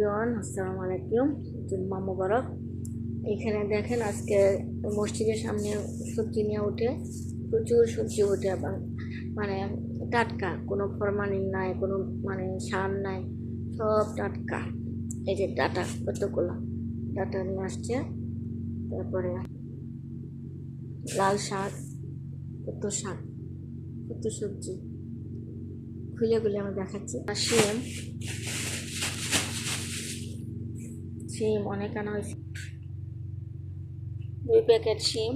Everyone, আসসালামু আলাইকুম। জুম্মা মুবারক এখানে দেখেন আজকে মসজিদের সামনে সবজি নিয়ে উঠে, প্রচুর সবজি এবং মানে টাটকা, কোনো ফরমালিন নাই, কোনো মানে সার নাই, সব টাটকা। এই যে ডাটা, কতগুলো ডাটা নিয়ে আসছে। তারপরে লাল শাক, কত শাক, কত সবজি। খুলে খুলে আমি দেখাচ্ছি। আর শিম অনেক আনা হয়েছে। দুই প্যাকেট শিম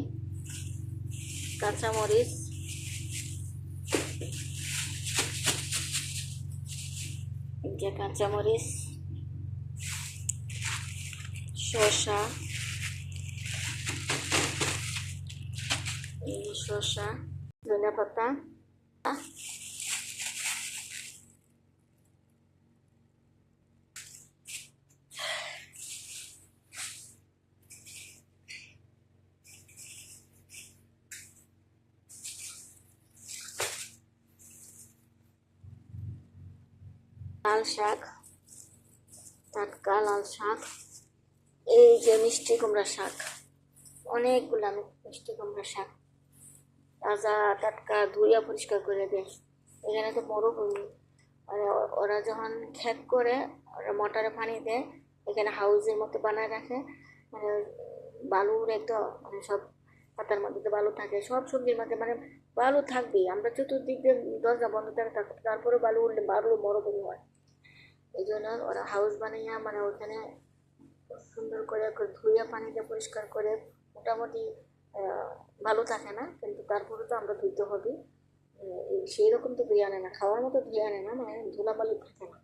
কাঁচামরিচ। কাঁচামরিচ শসা। শসা ধনে পাতা। লাল শাক, টাটকা লাল শাক, এই যে মিষ্টি কুমড়া শাক, অনেকগুলো মিষ্টি কুমড়া শাক, তাজা টাটকা ধুইয়া পরিষ্কার করে দেয়। এখানে তো মরুভূমি মানে ওরা যখন ক্ষেত করে, ওরা মোটরে পানি দেয়, এখানে হাউসের মতো বানায় রাখে। মানে বালুর একটা মানে সব পাতার মধ্যে তো বালু থাকে, সব সবজির মধ্যে মানে বালু থাকবেই। আমরা চতুর্দিক দিয়ে দরজা বন্ধ থাক- তারপরে বালু উঠলে বালু মরুভূমি হয়। এই জন্য ওরা হাউস বানাইয়া মানে ওখানে সুন্দর করে ধুয়ে পানিটা পানি পরিষ্কার করে মোটামুটি ভালো থাকে না, কিন্তু তারপরে তো আমরা ধুইতে হবে সেই রকম তো ধুয়ে আনে না, খাওয়ার মতো ধুয়ে আনে না মানে ধুলাবালি থাকে না।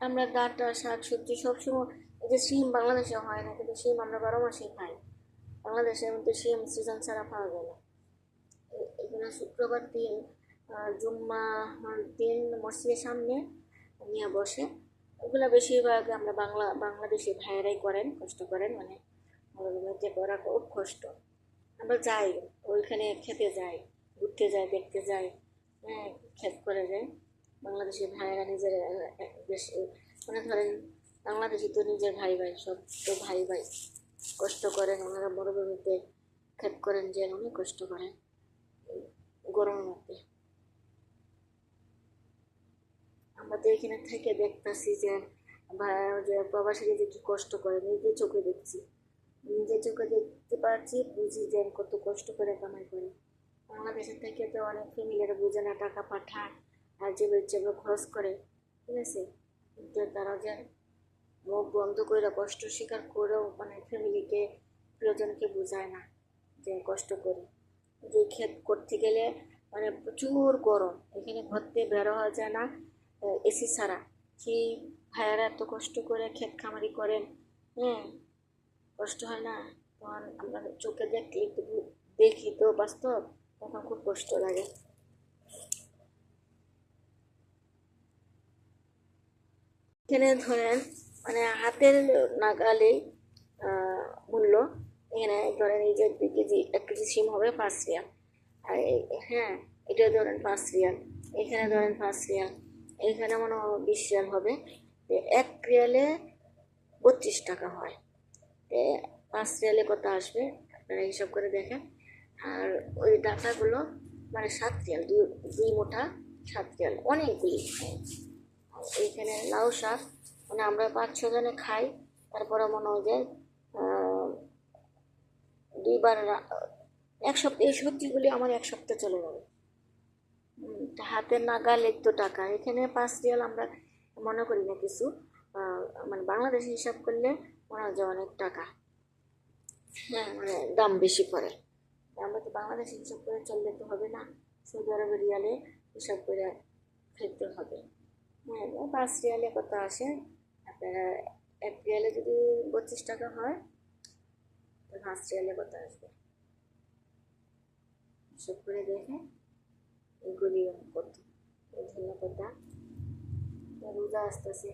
আমরা ডাটা শাক সবজি সবসময় এই যে শিম বাংলাদেশে হয় না, কিন্তু শিম আমরা বারো মাসেই খাই বাংলাদেশের মধ্যে শিম সিজন ছাড়া পাওয়া যায় না। এখানে শুক্রবার দিন জুম্মা দিন মসজিদের সামনে নিয়ে বসে। ওগুলো বেশিরভাগ আমরা বাংলা, বাংলাদেশি ভাইয়েরাই করেন, কষ্ট করেন মানে যে করা খুব কষ্ট। আমরা যাই, ওইখানে খেতে যাই, ঘুরতে যাই, দেখতে যাই হ্যাঁ খেত করে যাই। বাংলাদেশি ভাইয়েরা নিজের মানে ধরেন বাংলাদেশি তো নিজের ভাই ভাই সব তো ভাই ভাই কষ্ট করেন, ওনারা মরুভূমিতে ক্ষেত করেন যে অনেক কষ্ট করেন, গরমের মধ্যে। আমরা তো এখানে থেকে দেখতেছি যে প্রবাসীরা যে কি কষ্ট করে, নিজের চোখে দেখছি। নিজের চোখে দেখতে পারছি বুঝি যে কত কষ্ট করে কামাই করে। বাংলাদেশের থেকে তো অনেক ফ্যামিলিরা বুঝে না, টাকা পাঠায় আর যে যেগুলো খরচ করে, ঠিক আছে? তারা যে মুখ বন্ধ করে কষ্ট স্বীকার করেও মানে ফ্যামিলিকে, প্রিয়জনকে বোঝায় না যে কষ্ট করে। যে ক্ষেত করতে গেলে মানে প্রচুর গরম, এখানে ঘরতে বেরো হওয়া যায় না এসি ছাড়া। সেই ভাইয়ারা এত কষ্ট করে ক্ষেত খামারি করেন? হ্যাঁ কষ্ট হয় না। তখন আমরা চোখে দেখলে দেখি তো বাস্তব, তখন খুব কষ্ট লাগে। এখানে ধরেন মানে হাতের নাগালেই মূল্য, এখানে ধরেন এই যে দুই কেজি, এক কেজি সিম হবে পাঁচ রিয়াল। আর হ্যাঁ এটা ধরেন পাঁচ রিয়াল। এখানে ধরেন পাঁচ রিয়াল। এখানে মনে হয় বিশ রিয়াল হবে। এক রিয়ালে বত্রিশ টাকা হয়। পাঁচ রিয়ালে কত আসবে? আপনারা হিসাব করে দেখেন। আর ওই ডাটাগুলো মানে সাত রিয়াল, দুই দুই মোটা সাত রিয়াল, অনেকগুলি। এইখানে লাউ শাক। মানে আমরা পাঁচ ছ জনে খাই। তারপরে মনে হয় যে দুইবার এক সপ্তাহ, এই সবজিগুলি আমার এক সপ্তাহ চলে যাবে হাতের নাগালে তো টাকা। এখানে পাঁচ রিয়াল আমরা মনে করি না কিছু। মানে বাংলাদেশে হিসাব করলে মনে হয় যে অনেক টাকা। হ্যাঁ মানে দাম বেশি পড়ে। আমরা তো বাংলাদেশে হিসাব করে চললে তো হবে না। সৌদি আরবের রিয়ালে হিসাব করে খেতে হবে। পাঁচ রিয়ালে কত আসে। আপনারা এক রিয়ালে যদি পঁচিশ টাকা হয় তো পাঁচ রিয়ালে কত আসবে। সব করে দেখে এগুলি এই ধন্যবাদ রোজা আসতেছে।